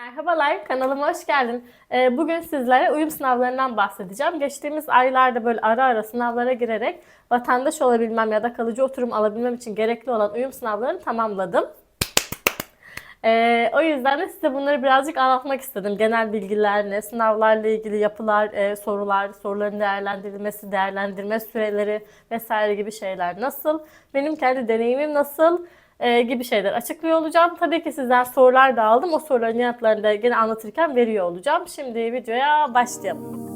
Merhabalar, kanalıma hoş geldin. Ee, Bugün sizlere uyum sınavlarından bahsedeceğim. Geçtiğimiz aylarda böyle ara ara sınavlara girerek vatandaş olabilmem ya da kalıcı oturum alabilmem için gerekli olan uyum sınavlarını tamamladım. Ee, o yüzden de size bunları birazcık anlatmak istedim. Genel bilgiler ne, sınavlarla ilgili yapılar, e, sorular, soruların değerlendirilmesi, değerlendirme süreleri vesaire gibi şeyler nasıl, benim kendi deneyimim nasıl e, gibi şeyler açıklıyor olacağım. Tabii ki sizden sorular da aldım. O soruların yanıtlarını da gene anlatırken veriyor olacağım. Şimdi videoya başlayalım.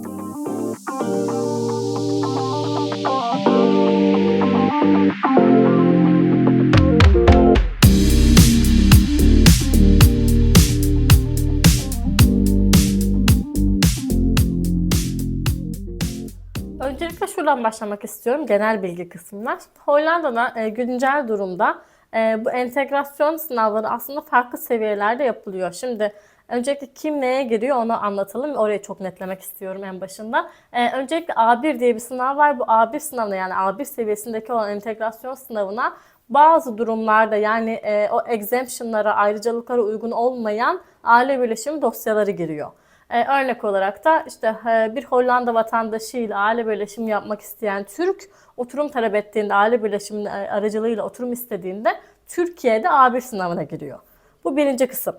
Öncelikle şuradan başlamak istiyorum. Genel bilgi kısımlar. Hollanda'da e, güncel durumda e, bu entegrasyon sınavları aslında farklı seviyelerde yapılıyor. Şimdi öncelikle kim neye giriyor onu anlatalım. Orayı çok netlemek istiyorum en başında. E, öncelikle A1 diye bir sınav var. Bu A1 sınavına yani A1 seviyesindeki olan entegrasyon sınavına bazı durumlarda yani e, o exemption'lara, ayrıcalıklara uygun olmayan aile birleşimi dosyaları giriyor. Örnek olarak da işte e, bir Hollanda vatandaşıyla aile birleşimi yapmak isteyen Türk oturum talep ettiğinde aile birleşimi e, aracılığıyla oturum istediğinde Türkiye'de A1 sınavına giriyor. Bu birinci kısım.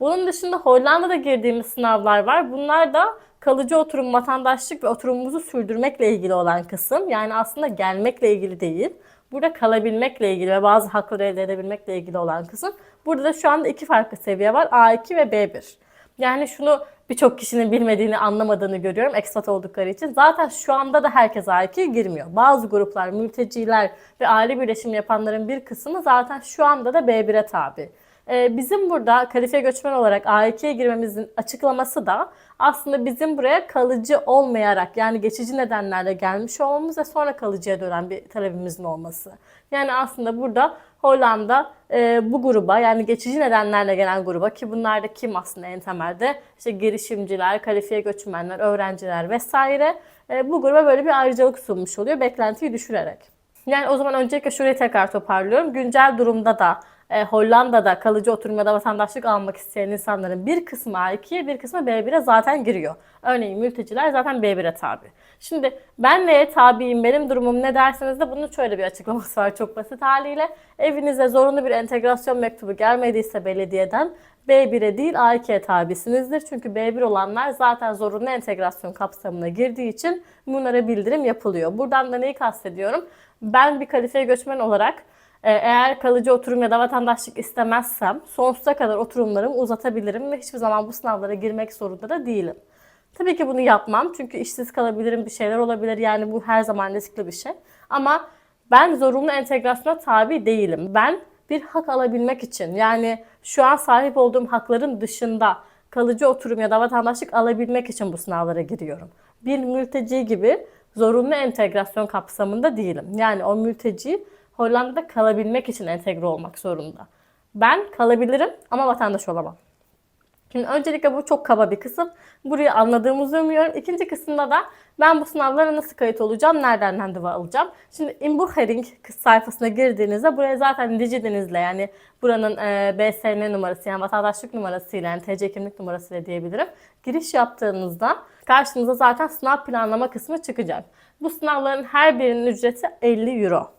Bunun dışında Hollanda'da girdiğimiz sınavlar var. Bunlar da kalıcı oturum, vatandaşlık ve oturumumuzu sürdürmekle ilgili olan kısım. Yani aslında gelmekle ilgili değil. Burada kalabilmekle ilgili ve bazı hakları elde edebilmekle ilgili olan kısım. Burada da şu anda iki farklı seviye var. A2 ve B1. Yani şunu birçok kişinin bilmediğini, anlamadığını görüyorum ekspat oldukları için. Zaten şu anda da herkes A2'ye girmiyor. Bazı gruplar, mülteciler ve aile birleşimi yapanların bir kısmı zaten şu anda da B1'e tabi. Ee, bizim burada kalifiye göçmen olarak A2'ye girmemizin açıklaması da aslında bizim buraya kalıcı olmayarak yani geçici nedenlerle gelmiş olmamız ve sonra kalıcıya dönen bir talebimizin olması. Yani aslında burada Hollanda e, bu gruba yani geçici nedenlerle gelen gruba ki bunlar da kim aslında en temelde işte girişimciler, kalifiye göçmenler, öğrenciler vesaire e, bu gruba böyle bir ayrıcalık sunmuş oluyor beklentiyi düşürerek. Yani o zaman öncelikle şurayı tekrar toparlıyorum. Güncel durumda da e, Hollanda'da kalıcı oturum ya da vatandaşlık almak isteyen insanların bir kısmı A2'ye bir kısmı B1'e zaten giriyor. Örneğin mülteciler zaten B1'e tabi. Şimdi ben neye tabiyim, benim durumum ne derseniz de bunun şöyle bir açıklaması var çok basit haliyle. Evinize zorunlu bir entegrasyon mektubu gelmediyse belediyeden B1'e değil A2'ye tabisinizdir. Çünkü B1 olanlar zaten zorunlu entegrasyon kapsamına girdiği için bunlara bildirim yapılıyor. Buradan da neyi kastediyorum? Ben bir kalifiye göçmen olarak eğer kalıcı oturum ya da vatandaşlık istemezsem sonsuza kadar oturumlarımı uzatabilirim ve hiçbir zaman bu sınavlara girmek zorunda da değilim. Tabii ki bunu yapmam çünkü işsiz kalabilirim, bir şeyler olabilir yani bu her zaman riskli bir şey. Ama ben zorunlu entegrasyona tabi değilim. Ben bir hak alabilmek için yani şu an sahip olduğum hakların dışında kalıcı oturum ya da vatandaşlık alabilmek için bu sınavlara giriyorum. Bir mülteci gibi zorunlu entegrasyon kapsamında değilim. Yani o mülteci Hollanda'da kalabilmek için entegre olmak zorunda. Ben kalabilirim ama vatandaş olamam. Şimdi öncelikle bu çok kaba bir kısım. Burayı anladığımızı umuyorum. İkinci kısımda da ben bu sınavlara nasıl kayıt olacağım, nereden randevu alacağım? Şimdi Inbuchering sayfasına girdiğinizde buraya zaten Digideniz'le yani buranın e, BSN numarası yani vatandaşlık numarasıyla yani TC kimlik numarasıyla diyebilirim. Giriş yaptığınızda karşınıza zaten sınav planlama kısmı çıkacak. Bu sınavların her birinin ücreti 50 euro.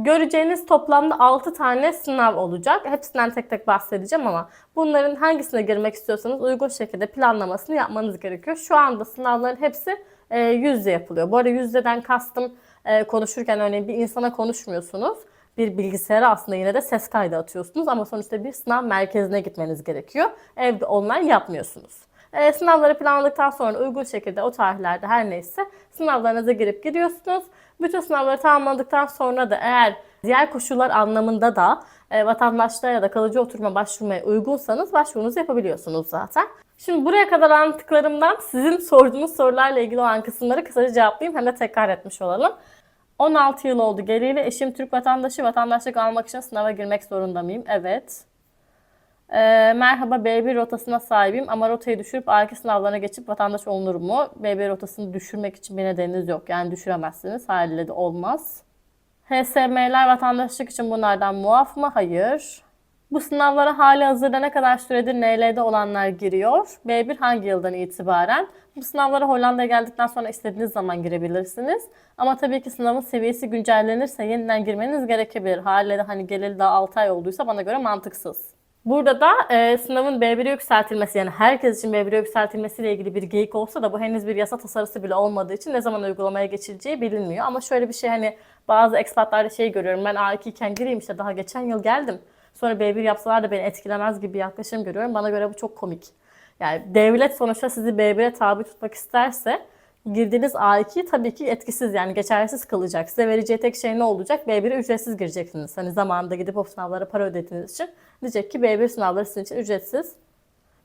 Göreceğiniz toplamda 6 tane sınav olacak. Hepsinden tek tek bahsedeceğim ama bunların hangisine girmek istiyorsanız uygun şekilde planlamasını yapmanız gerekiyor. Şu anda sınavların hepsi e, yüzde yapılıyor. Bu arada yüzdeden kastım e, konuşurken örneğin bir insana konuşmuyorsunuz. Bir bilgisayara aslında yine de ses kaydı atıyorsunuz ama sonuçta bir sınav merkezine gitmeniz gerekiyor. Evde online yapmıyorsunuz. E, sınavları planladıktan sonra uygun şekilde o tarihlerde her neyse sınavlarınıza girip giriyorsunuz. Bütün sınavları tamamladıktan sonra da eğer diğer koşullar anlamında da e, vatandaşlığa ya da kalıcı oturma başvurmaya uygunsanız başvurunuzu yapabiliyorsunuz zaten. Şimdi buraya kadar anlattıklarımdan sizin sorduğunuz sorularla ilgili olan kısımları kısaca cevaplayayım hem de tekrar etmiş olalım. 16 yıl oldu geriyle eşim Türk vatandaşı vatandaşlık almak için sınava girmek zorunda mıyım? Evet. Ee, merhaba B1 rotasına sahibim ama rotayı düşürüp A2 sınavlarına geçip vatandaş olunur mu? B1 rotasını düşürmek için bir nedeniniz yok. Yani düşüremezsiniz. Haliyle de olmaz. HSM'ler vatandaşlık için bunlardan muaf mı? Hayır. Bu sınavlara hali hazırda ne kadar süredir NL'de olanlar giriyor? B1 hangi yıldan itibaren? Bu sınavlara Hollanda'ya geldikten sonra istediğiniz zaman girebilirsiniz. Ama tabii ki sınavın seviyesi güncellenirse yeniden girmeniz gerekebilir. Haliyle hani geleli daha 6 ay olduysa bana göre mantıksız. Burada da e, sınavın B1'e yükseltilmesi yani herkes için B1'e yükseltilmesiyle ilgili bir geyik olsa da bu henüz bir yasa tasarısı bile olmadığı için ne zaman uygulamaya geçileceği bilinmiyor. Ama şöyle bir şey hani bazı ekspatlarda şey görüyorum ben A2 iken gireyim işte daha geçen yıl geldim. Sonra B1 yapsalar da beni etkilemez gibi bir yaklaşım görüyorum. Bana göre bu çok komik. Yani devlet sonuçta sizi B1'e tabi tutmak isterse girdiğiniz A2 tabii ki etkisiz yani geçersiz kalacak. Size vereceği tek şey ne olacak? B1'e ücretsiz gireceksiniz. Hani zamanında gidip o sınavlara para ödediğiniz için. Diyecek ki B1 sınavları sizin için ücretsiz.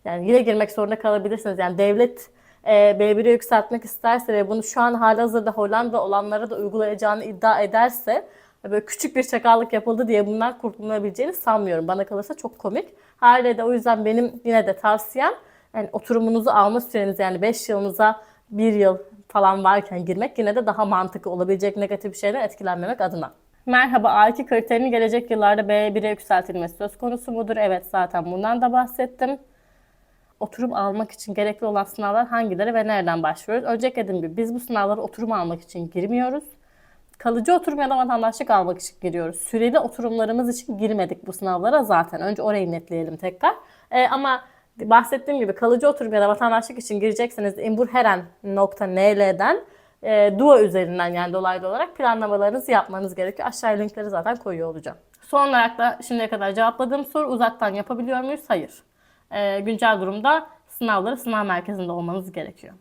Yani yine girmek zorunda kalabilirsiniz. Yani devlet e, B1'e yükseltmek isterse ve bunu şu an halihazırda Hollanda olanlara da uygulayacağını iddia ederse böyle küçük bir çakallık yapıldı diye bundan kurtulabileceğini sanmıyorum. Bana kalırsa çok komik. Haliyle de o yüzden benim yine de tavsiyem yani oturumunuzu alma süreniz yani 5 yılınıza 1 yıl falan varken girmek yine de daha mantıklı olabilecek negatif bir şeyden etkilenmemek adına. Merhaba A2 kriterinin gelecek yıllarda B1'e yükseltilmesi söz konusu mudur? Evet zaten bundan da bahsettim. Oturum almak için gerekli olan sınavlar hangileri ve nereden başvuruyoruz? Öncelikle dediğim gibi biz bu sınavlara oturum almak için girmiyoruz. Kalıcı oturum ya da vatandaşlık almak için giriyoruz. Süreli oturumlarımız için girmedik bu sınavlara zaten. Önce orayı netleyelim tekrar. Ee, ama bahsettiğim gibi kalıcı oturum ya da vatandaşlık için girecekseniz imburheren.nl'den e, DUA üzerinden yani dolaylı olarak planlamalarınızı yapmanız gerekiyor. Aşağıya linkleri zaten koyuyor olacağım. Son olarak da şimdiye kadar cevapladığım soru uzaktan yapabiliyor muyuz? Hayır. E, güncel durumda sınavları sınav merkezinde olmanız gerekiyor.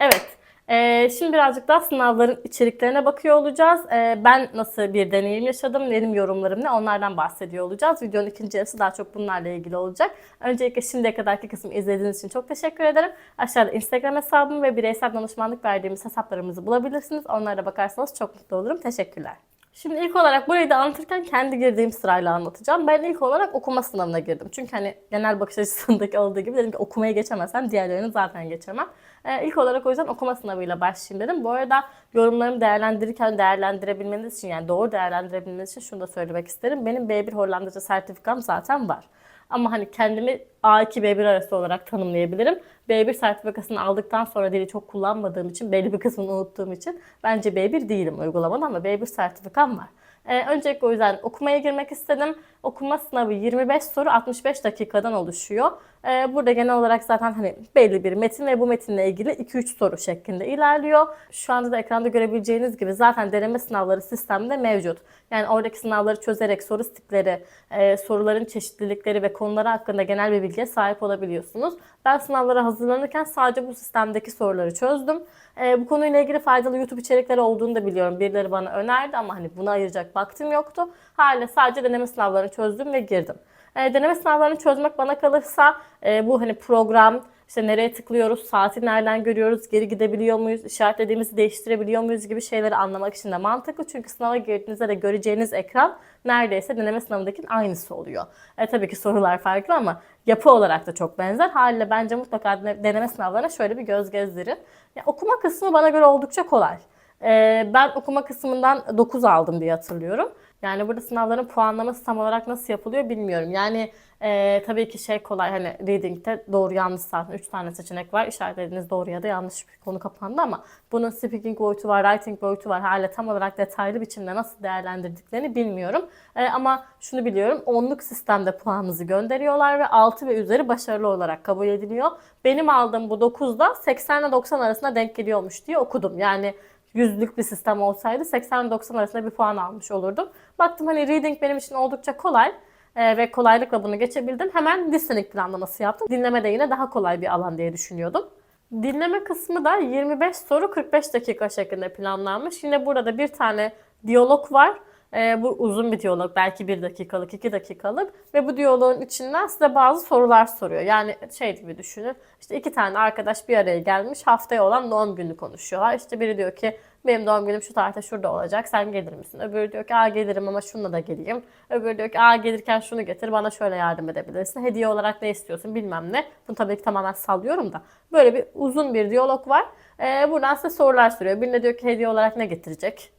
Evet. Ee, şimdi birazcık daha sınavların içeriklerine bakıyor olacağız. Ee, ben nasıl bir deneyim yaşadım, benim yorumlarım ne onlardan bahsediyor olacağız. Videonun ikinci yarısı daha çok bunlarla ilgili olacak. Öncelikle şimdiye kadarki kısmı izlediğiniz için çok teşekkür ederim. Aşağıda Instagram hesabım ve bireysel danışmanlık verdiğimiz hesaplarımızı bulabilirsiniz. Onlara bakarsanız çok mutlu olurum. Teşekkürler. Şimdi ilk olarak burayı da anlatırken kendi girdiğim sırayla anlatacağım. Ben ilk olarak okuma sınavına girdim. Çünkü hani genel bakış açısındaki olduğu gibi dedim ki okumaya geçemezsem diğerlerini zaten geçemem. Ee, ilk olarak o yüzden okuma sınavıyla başlayayım dedim. Bu arada yorumlarımı değerlendirirken değerlendirebilmeniz için yani doğru değerlendirebilmeniz için şunu da söylemek isterim. Benim B1 Hollandaca sertifikam zaten var. Ama hani kendimi A2 B1 arası olarak tanımlayabilirim. B1 sertifikasını aldıktan sonra dili çok kullanmadığım için, belli bir kısmını unuttuğum için bence B1 değilim uygulamada ama B1 sertifikam var. Ee, öncelikle o yüzden okumaya girmek istedim. Okuma sınavı 25 soru 65 dakikadan oluşuyor. Ee, burada genel olarak zaten hani belli bir metin ve bu metinle ilgili 2-3 soru şeklinde ilerliyor. Şu anda da ekranda görebileceğiniz gibi zaten deneme sınavları sistemde mevcut. Yani oradaki sınavları çözerek soru tipleri, e, soruların çeşitlilikleri ve konuları hakkında genel bir bilgiye sahip olabiliyorsunuz. Ben sınavlara hazırlanırken sadece bu sistemdeki soruları çözdüm. E, bu konuyla ilgili faydalı YouTube içerikleri olduğunu da biliyorum. Birileri bana önerdi ama hani buna ayıracak vaktim yoktu. Haliyle sadece deneme sınavlarını çözdüm ve girdim. E, deneme sınavlarını çözmek bana kalırsa e, bu hani program, işte nereye tıklıyoruz, saati nereden görüyoruz, geri gidebiliyor muyuz, işaretlediğimizi değiştirebiliyor muyuz gibi şeyleri anlamak için de mantıklı. Çünkü sınava girdiğinizde de göreceğiniz ekran neredeyse deneme sınavındakinin aynısı oluyor. E, tabii ki sorular farklı ama yapı olarak da çok benzer. Haliyle bence mutlaka deneme sınavlarına şöyle bir göz gezdirin. Ya, okuma kısmı bana göre oldukça kolay. E, ben okuma kısmından 9 aldım diye hatırlıyorum. Yani burada sınavların puanlaması tam olarak nasıl yapılıyor bilmiyorum. Yani e, tabii ki şey kolay hani reading'de doğru yanlış zaten 3 tane seçenek var. İşaretlediğiniz doğru ya da yanlış bir konu kapandı ama bunun speaking boyutu var, writing boyutu var. Hala tam olarak detaylı biçimde nasıl değerlendirdiklerini bilmiyorum. E, ama şunu biliyorum. Onluk sistemde puanınızı gönderiyorlar ve 6 ve üzeri başarılı olarak kabul ediliyor. Benim aldığım bu 9'da 80 ile 90 arasında denk geliyormuş diye okudum. Yani yüzlük bir sistem olsaydı 80-90 arasında bir puan almış olurdum. Baktım hani reading benim için oldukça kolay e, ve kolaylıkla bunu geçebildim. Hemen listening planlaması yaptım. Dinleme de yine daha kolay bir alan diye düşünüyordum. Dinleme kısmı da 25 soru 45 dakika şeklinde planlanmış. Yine burada bir tane diyalog var. E, bu uzun bir diyalog. Belki bir dakikalık, iki dakikalık. Ve bu diyaloğun içinden size bazı sorular soruyor. Yani şey gibi düşünün. İşte iki tane arkadaş bir araya gelmiş. Haftaya olan doğum günü konuşuyorlar. İşte biri diyor ki benim doğum günüm şu tarihte şurada olacak. Sen gelir misin? Öbürü diyor ki aa gelirim ama şununla da geleyim. Öbürü diyor ki aa gelirken şunu getir bana şöyle yardım edebilirsin. Hediye olarak ne istiyorsun bilmem ne. Bunu tabii ki tamamen sallıyorum da. Böyle bir uzun bir diyalog var. Ee, buradan size sorular soruyor. Birine diyor ki hediye olarak ne getirecek?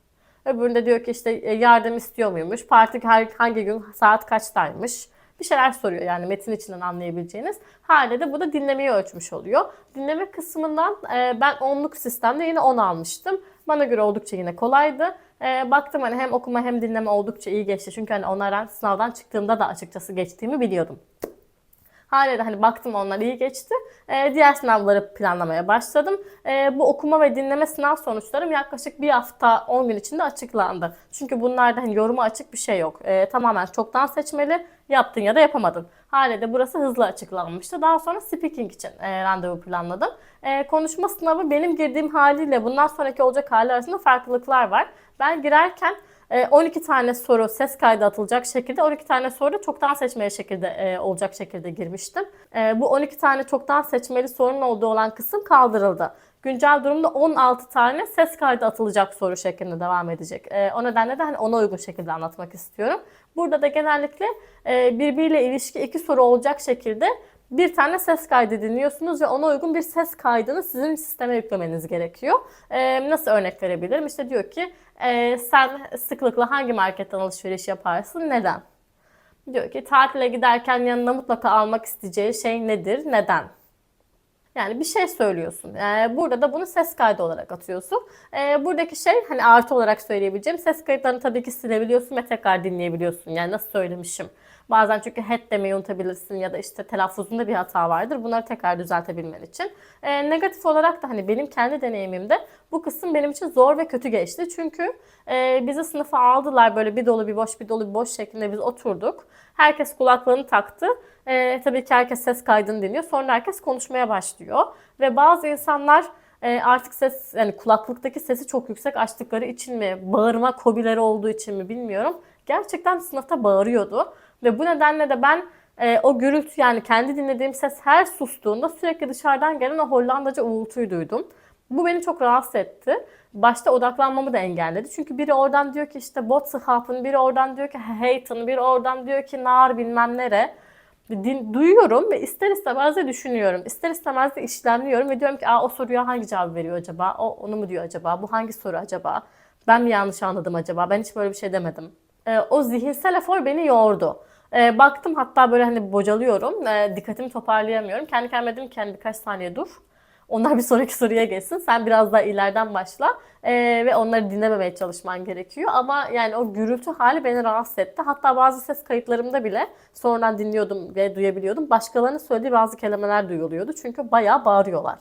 Öbüründe diyor ki işte e, yardım istiyor muymuş? Parti hangi gün saat kaçtaymış? bir şeyler soruyor yani metin içinden anlayabileceğiniz. Haliyle de bu da dinlemeyi ölçmüş oluyor. Dinleme kısmından e, ben onluk sistemde yine 10 almıştım. Bana göre oldukça yine kolaydı. E, baktım hani hem okuma hem dinleme oldukça iyi geçti. Çünkü hani onlardan sınavdan çıktığımda da açıkçası geçtiğimi biliyordum. Haliyle hani baktım onlar iyi geçti. Ee, diğer sınavları planlamaya başladım. Ee, bu okuma ve dinleme sınav sonuçlarım yaklaşık bir hafta 10 gün içinde açıklandı. Çünkü bunlarda hani yoruma açık bir şey yok. Ee, tamamen çoktan seçmeli. Yaptın ya da yapamadın. Haliyle burası hızlı açıklanmıştı. Daha sonra speaking için e, randevu planladım. E, konuşma sınavı benim girdiğim haliyle bundan sonraki olacak hali arasında farklılıklar var. Ben girerken e, 12 tane soru ses kaydı atılacak şekilde 12 tane soru çoktan seçmeli şekilde e, olacak şekilde girmiştim. E, bu 12 tane çoktan seçmeli sorunun olduğu olan kısım kaldırıldı. Güncel durumda 16 tane ses kaydı atılacak soru şeklinde devam edecek. E, o nedenle de hani ona uygun şekilde anlatmak istiyorum. Burada da genellikle e, birbiriyle ilişki iki soru olacak şekilde bir tane ses kaydı dinliyorsunuz ve ona uygun bir ses kaydını sizin sisteme yüklemeniz gerekiyor. Ee, nasıl örnek verebilirim? İşte diyor ki e, sen sıklıkla hangi marketten alışveriş yaparsın? Neden? Diyor ki tatile giderken yanına mutlaka almak isteyeceği şey nedir? Neden? Yani bir şey söylüyorsun. Ee, burada da bunu ses kaydı olarak atıyorsun. Ee, buradaki şey hani artı olarak söyleyebileceğim ses kayıtlarını tabii ki silebiliyorsun ve tekrar dinleyebiliyorsun. Yani nasıl söylemişim. Bazen çünkü head demeyi unutabilirsin ya da işte telaffuzunda bir hata vardır. Bunları tekrar düzeltebilmen için. Ee, negatif olarak da hani benim kendi deneyimimde bu kısım benim için zor ve kötü geçti. Çünkü e, bizi sınıfa aldılar böyle bir dolu bir boş bir dolu bir boş şeklinde biz oturduk. Herkes kulaklığını taktı. E, tabii ki herkes ses kaydını dinliyor. Sonra herkes konuşmaya başlıyor. Ve bazı insanlar e, artık ses yani kulaklıktaki sesi çok yüksek açtıkları için mi, bağırma kobileri olduğu için mi bilmiyorum. Gerçekten sınıfta bağırıyordu. Ve bu nedenle de ben e, o gürültü yani kendi dinlediğim ses her sustuğunda sürekli dışarıdan gelen o Hollandaca uğultuyu duydum. Bu beni çok rahatsız etti. Başta odaklanmamı da engelledi. Çünkü biri oradan diyor ki işte bot sıhafın, biri oradan diyor ki Hayton, biri oradan diyor ki nar bilmem nere. Din, duyuyorum ve ister istemez de düşünüyorum. İster istemez de işlemliyorum ve diyorum ki Aa, o soruya hangi cevabı veriyor acaba? O onu mu diyor acaba? Bu hangi soru acaba? Ben mi yanlış anladım acaba? Ben hiç böyle bir şey demedim. Ee, o zihinsel efor beni yordu. Ee, baktım hatta böyle hani bocalıyorum. Ee, dikkatimi toparlayamıyorum. Kendi kendime dedim ki birkaç saniye dur. Onlar bir sonraki soruya geçsin. Sen biraz daha ileriden başla ee, ve onları dinlememeye çalışman gerekiyor. Ama yani o gürültü hali beni rahatsız etti. Hatta bazı ses kayıtlarımda bile sonradan dinliyordum ve duyabiliyordum. Başkalarının söylediği bazı kelimeler duyuluyordu. Çünkü bayağı bağırıyorlar.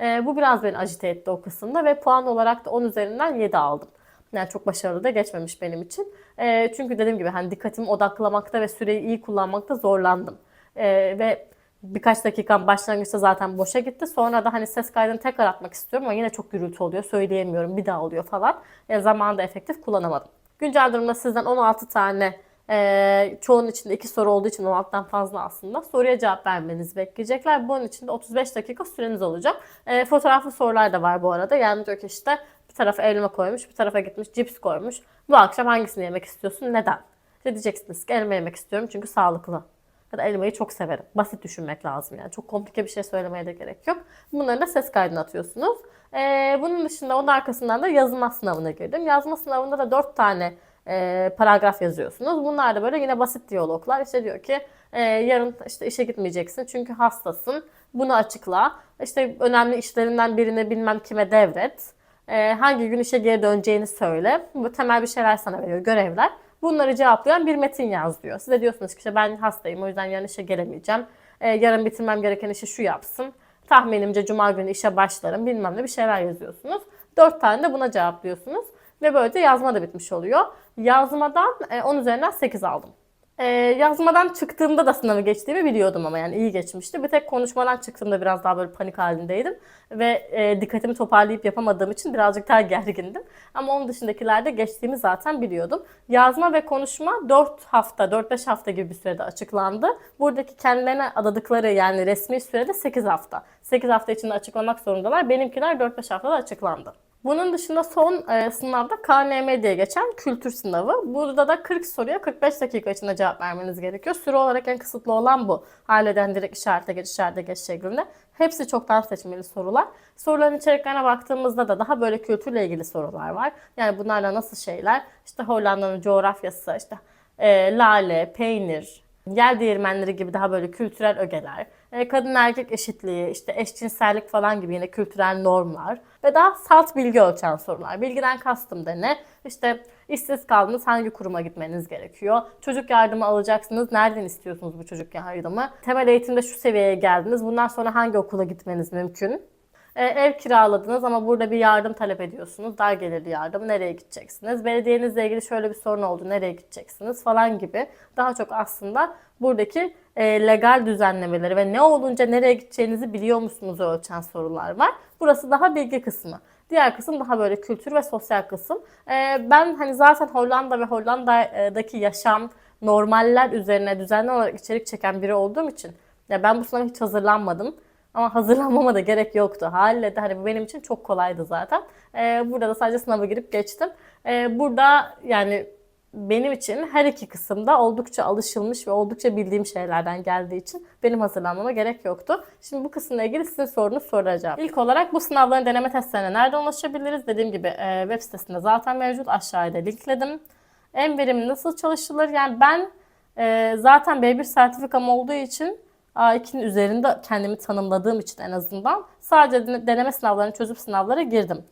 Ee, bu biraz beni acite etti o kısımda ve puan olarak da 10 üzerinden 7 aldım. Yani çok başarılı da geçmemiş benim için. E, çünkü dediğim gibi hani dikkatimi odaklamakta ve süreyi iyi kullanmakta zorlandım. E, ve birkaç dakikam başlangıçta zaten boşa gitti. Sonra da hani ses kaydını tekrar atmak istiyorum ama yine çok gürültü oluyor. Söyleyemiyorum. Bir daha oluyor falan. Yani zamanı da efektif kullanamadım. Güncel durumda sizden 16 tane e, çoğunun içinde iki soru olduğu için 16'dan fazla aslında soruya cevap vermenizi bekleyecekler. Bunun için de 35 dakika süreniz olacak. E, fotoğraflı sorular da var bu arada. Yani diyor ki işte tarafa elma koymuş, bir tarafa gitmiş cips koymuş. Bu akşam hangisini yemek istiyorsun? Neden? İşte diyeceksiniz ki elma yemek istiyorum çünkü sağlıklı. Ya da elmayı çok severim. Basit düşünmek lazım yani. Çok komplike bir şey söylemeye de gerek yok. Bunları da ses kaydına atıyorsunuz. Ee, bunun dışında onun arkasından da yazma sınavına girdim. Yazma sınavında da 4 tane e, paragraf yazıyorsunuz. Bunlar da böyle yine basit diyaloglar. İşte diyor ki e, yarın işte işe gitmeyeceksin çünkü hastasın. Bunu açıkla. İşte önemli işlerinden birine bilmem kime devret. E, hangi gün işe geri döneceğini söyle. Bu temel bir şeyler sana veriyor, görevler. Bunları cevaplayan bir metin yaz diyor. Size diyorsunuz ki işte ben hastayım o yüzden yarın işe gelemeyeceğim. E, yarın bitirmem gereken işi şu yapsın. Tahminimce cuma günü işe başlarım bilmem ne bir şeyler yazıyorsunuz. Dört tane de buna cevaplıyorsunuz. Ve böylece yazma da bitmiş oluyor. Yazmadan e, 10 üzerinden 8 aldım. E, yazmadan çıktığımda da sınavı geçtiğimi biliyordum ama yani iyi geçmişti. Bir tek konuşmadan çıktığımda biraz daha böyle panik halindeydim. Ve e, dikkatimi toparlayıp yapamadığım için birazcık daha gergindim. Ama onun dışındakilerde geçtiğimi zaten biliyordum. Yazma ve konuşma 4 hafta, 4-5 hafta gibi bir sürede açıklandı. Buradaki kendilerine adadıkları yani resmi sürede 8 hafta. 8 hafta içinde açıklamak zorundalar. Benimkiler 4-5 haftada açıklandı. Bunun dışında son e, sınavda KNM diye geçen kültür sınavı. Burada da 40 soruya 45 dakika içinde cevap vermeniz gerekiyor. Süre olarak en kısıtlı olan bu. Aileden direkt işarete geç, işarete geç şeklinde. Hepsi çoktan seçmeli sorular. Soruların içeriklerine baktığımızda da daha böyle kültürle ilgili sorular var. Yani bunlarla nasıl şeyler? İşte Hollanda'nın coğrafyası, işte e, lale, peynir, yer değirmenleri gibi daha böyle kültürel ögeler, e, kadın erkek eşitliği, işte eşcinsellik falan gibi yine kültürel normlar ve daha salt bilgi ölçen sorular. Bilgiden kastım da ne? İşte işsiz kaldınız hangi kuruma gitmeniz gerekiyor? Çocuk yardımı alacaksınız. Nereden istiyorsunuz bu çocuk yardımı? Temel eğitimde şu seviyeye geldiniz. Bundan sonra hangi okula gitmeniz mümkün? E, ev kiraladınız ama burada bir yardım talep ediyorsunuz. Dar gelirli yardım. Nereye gideceksiniz? Belediyenizle ilgili şöyle bir sorun oldu. Nereye gideceksiniz? Falan gibi. Daha çok aslında buradaki e, legal düzenlemeleri ve ne olunca nereye gideceğinizi biliyor musunuz ölçen sorular var. Burası daha bilgi kısmı. Diğer kısım daha böyle kültür ve sosyal kısım. E, ben hani zaten Hollanda ve Hollanda'daki yaşam normaller üzerine düzenli olarak içerik çeken biri olduğum için ya ben bu sınava hiç hazırlanmadım. Ama hazırlanmama da gerek yoktu. Haliyle de hani bu benim için çok kolaydı zaten. Ee, burada da sadece sınava girip geçtim. Ee, burada yani benim için her iki kısımda oldukça alışılmış ve oldukça bildiğim şeylerden geldiği için benim hazırlanmama gerek yoktu. Şimdi bu kısımla ilgili sizin sorunuz soracağım. İlk olarak bu sınavların deneme testlerine nereden ulaşabiliriz? Dediğim gibi e, web sitesinde zaten mevcut. Aşağıya da linkledim. En verimli nasıl çalışılır? Yani ben e, zaten B1 sertifikam olduğu için A2'nin üzerinde kendimi tanımladığım için en azından sadece deneme sınavlarını çözüp sınavlara girdim.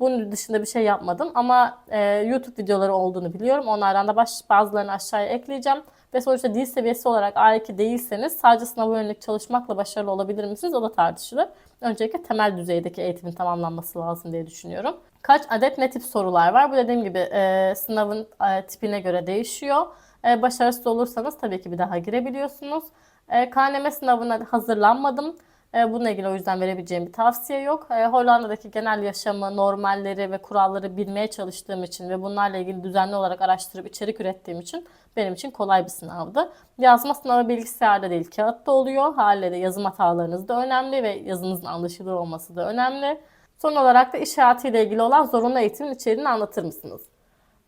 Bunun dışında bir şey yapmadım ama e, YouTube videoları olduğunu biliyorum. Onlardan da baş, bazılarını aşağıya ekleyeceğim. Ve sonuçta dil seviyesi olarak A2 değilseniz sadece sınava yönelik çalışmakla başarılı olabilir misiniz? O da tartışılır. Öncelikle temel düzeydeki eğitimin tamamlanması lazım diye düşünüyorum. Kaç adet ne tip sorular var? Bu dediğim gibi e, sınavın e, tipine göre değişiyor. E, başarısız olursanız tabii ki bir daha girebiliyorsunuz. E, KNM sınavına hazırlanmadım. E, bununla ilgili o yüzden verebileceğim bir tavsiye yok. E, Hollanda'daki genel yaşamı, normalleri ve kuralları bilmeye çalıştığım için ve bunlarla ilgili düzenli olarak araştırıp içerik ürettiğim için benim için kolay bir sınavdı. Yazma sınavı bilgisayarda değil kağıtta oluyor. Haliyle de yazım hatalarınız da önemli ve yazınızın anlaşılır olması da önemli. Son olarak da iş hayatıyla ilgili olan zorunlu eğitimin içeriğini anlatır mısınız?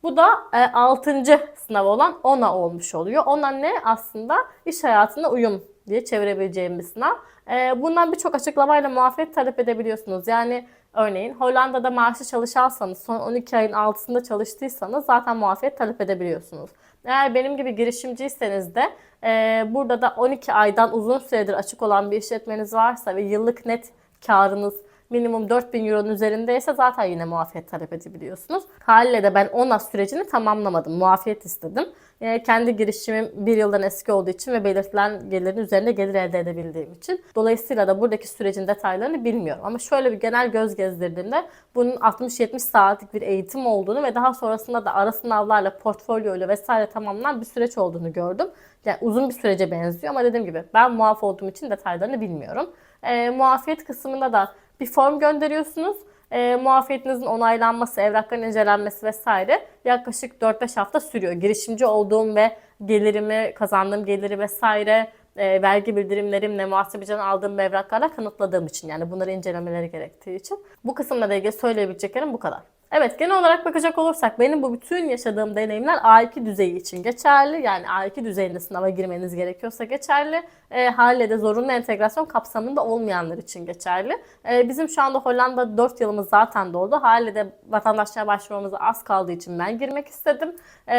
Bu da e, 6. sınav olan ONA olmuş oluyor. ONA ne? Aslında iş hayatına uyum diye çevirebileceğim bir sınav. E, bundan birçok açıklamayla muafiyet talep edebiliyorsunuz. Yani örneğin Hollanda'da maaşlı çalışansanız, son 12 ayın altında çalıştıysanız zaten muafiyet talep edebiliyorsunuz. Eğer benim gibi girişimciyseniz de e, burada da 12 aydan uzun süredir açık olan bir işletmeniz varsa ve yıllık net karınız minimum 4000 euronun üzerindeyse zaten yine muafiyet talep edebiliyorsunuz. Haliyle de ben ONA sürecini tamamlamadım. Muafiyet istedim. E, kendi girişimim bir yıldan eski olduğu için ve belirtilen gelirin üzerinde gelir elde edebildiğim için. Dolayısıyla da buradaki sürecin detaylarını bilmiyorum. Ama şöyle bir genel göz gezdirdiğimde bunun 60-70 saatlik bir eğitim olduğunu ve daha sonrasında da ara sınavlarla, portfolyoyla vesaire tamamlanan bir süreç olduğunu gördüm. Yani uzun bir sürece benziyor ama dediğim gibi ben muaf olduğum için detaylarını bilmiyorum. E, muafiyet kısmında da bir form gönderiyorsunuz. E, muafiyetinizin onaylanması, evrakların incelenmesi vesaire yaklaşık 4-5 hafta sürüyor. Girişimci olduğum ve gelirimi, kazandığım geliri vesaire e, vergi bildirimlerimle, muhasebeciden aldığım evraklarla kanıtladığım için yani bunları incelemeleri gerektiği için. Bu kısımla ilgili söyleyebileceklerim bu kadar. Evet genel olarak bakacak olursak benim bu bütün yaşadığım deneyimler A2 düzeyi için geçerli. Yani A2 düzeyinde sınava girmeniz gerekiyorsa geçerli. E, haliyle de zorunlu entegrasyon kapsamında olmayanlar için geçerli. E, bizim şu anda Hollanda 4 yılımız zaten doldu. Haliyle de vatandaşlığa başvurmamıza az kaldığı için ben girmek istedim. E,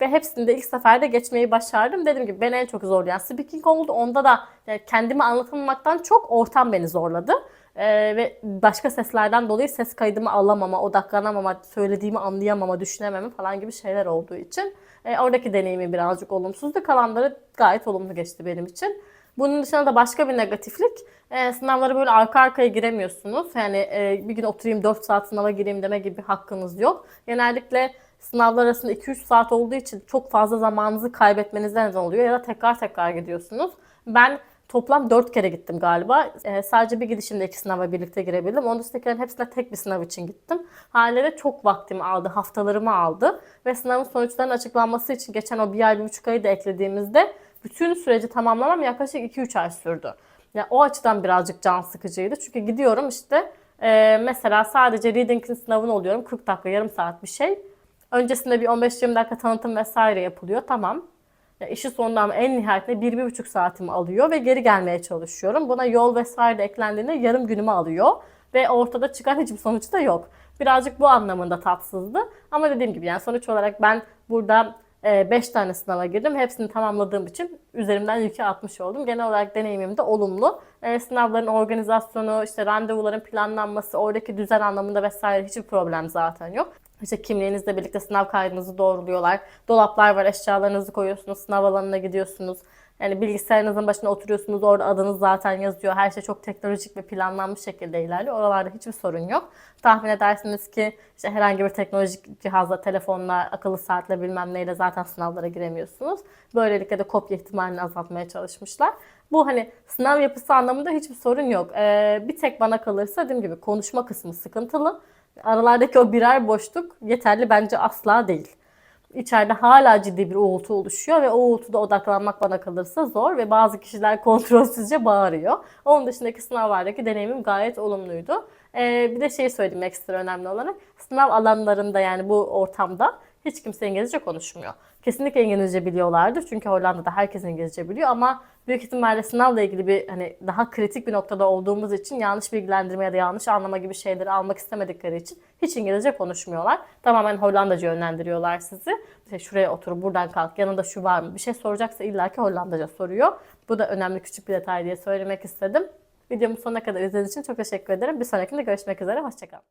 ve hepsini de ilk seferde geçmeyi başardım. Dediğim gibi beni en çok zorlayan speaking oldu. Onda da yani kendimi anlatamamaktan çok ortam beni zorladı. Ee, ve başka seslerden dolayı ses kaydımı alamama, odaklanamama, söylediğimi anlayamama, düşünememe falan gibi şeyler olduğu için e, oradaki deneyimi birazcık olumsuzdu. Kalanları gayet olumlu geçti benim için. Bunun dışında da başka bir negatiflik e, sınavlara böyle arka arkaya giremiyorsunuz. Yani e, bir gün oturayım 4 saat sınava gireyim deme gibi hakkınız yok. Genellikle sınavlar arasında 2-3 saat olduğu için çok fazla zamanınızı kaybetmenizden oluyor ya da tekrar tekrar gidiyorsunuz. Ben Toplam 4 kere gittim galiba. E, sadece bir gidişimde iki sınava birlikte girebildim. Onun dışındakilerin hepsine tek bir sınav için gittim. Haliyle çok vaktimi aldı, haftalarımı aldı. Ve sınavın sonuçlarının açıklanması için geçen o bir ay, bir buçuk ayı da eklediğimizde bütün süreci tamamlamam yaklaşık 2-3 ay sürdü. Yani o açıdan birazcık can sıkıcıydı. Çünkü gidiyorum işte e, mesela sadece reading'in sınavını oluyorum. 40 dakika, yarım saat bir şey. Öncesinde bir 15-20 dakika tanıtım vesaire yapılıyor. Tamam. İşi sonunda ama en nihayetinde bir, bir buçuk saatimi alıyor ve geri gelmeye çalışıyorum. Buna yol vesaire de eklendiğinde yarım günümü alıyor. Ve ortada çıkan hiçbir sonuç da yok. Birazcık bu anlamında tatsızdı. Ama dediğim gibi yani sonuç olarak ben burada 5 tane sınava girdim. Hepsini tamamladığım için üzerimden yükü atmış oldum. Genel olarak deneyimim de olumlu. E, sınavların organizasyonu, işte randevuların planlanması, oradaki düzen anlamında vesaire hiçbir problem zaten yok. İşte kimliğinizle birlikte sınav kaydınızı doğruluyorlar. Dolaplar var, eşyalarınızı koyuyorsunuz, sınav alanına gidiyorsunuz. Yani bilgisayarınızın başına oturuyorsunuz, orada adınız zaten yazıyor. Her şey çok teknolojik ve planlanmış şekilde ilerliyor. Oralarda hiçbir sorun yok. Tahmin edersiniz ki işte herhangi bir teknolojik cihazla, telefonla, akıllı saatle bilmem neyle zaten sınavlara giremiyorsunuz. Böylelikle de kopya ihtimalini azaltmaya çalışmışlar. Bu hani sınav yapısı anlamında hiçbir sorun yok. Ee, bir tek bana kalırsa dediğim gibi konuşma kısmı sıkıntılı. Aralardaki o birer boşluk yeterli bence asla değil. İçeride hala ciddi bir uğultu oluşuyor ve o uğultuda odaklanmak bana kalırsa zor ve bazı kişiler kontrolsüzce bağırıyor. Onun dışındaki sınavlardaki deneyimim gayet olumluydu. Ee, bir de şey söyleyeyim ekstra önemli olarak. Sınav alanlarında yani bu ortamda hiç kimse İngilizce konuşmuyor. Kesinlikle İngilizce biliyorlardır çünkü Hollanda'da herkes İngilizce biliyor ama büyük ihtimalle sınavla ilgili bir hani daha kritik bir noktada olduğumuz için yanlış bilgilendirme ya da yanlış anlama gibi şeyleri almak istemedikleri için hiç İngilizce konuşmuyorlar. Tamamen Hollandaca yönlendiriyorlar sizi. İşte şuraya otur, buradan kalk, yanında şu var mı? Bir şey soracaksa illaki Hollandaca soruyor. Bu da önemli küçük bir detay diye söylemek istedim. Videomu sonuna kadar izlediğiniz için çok teşekkür ederim. Bir sonrakinde görüşmek üzere. Hoşçakalın.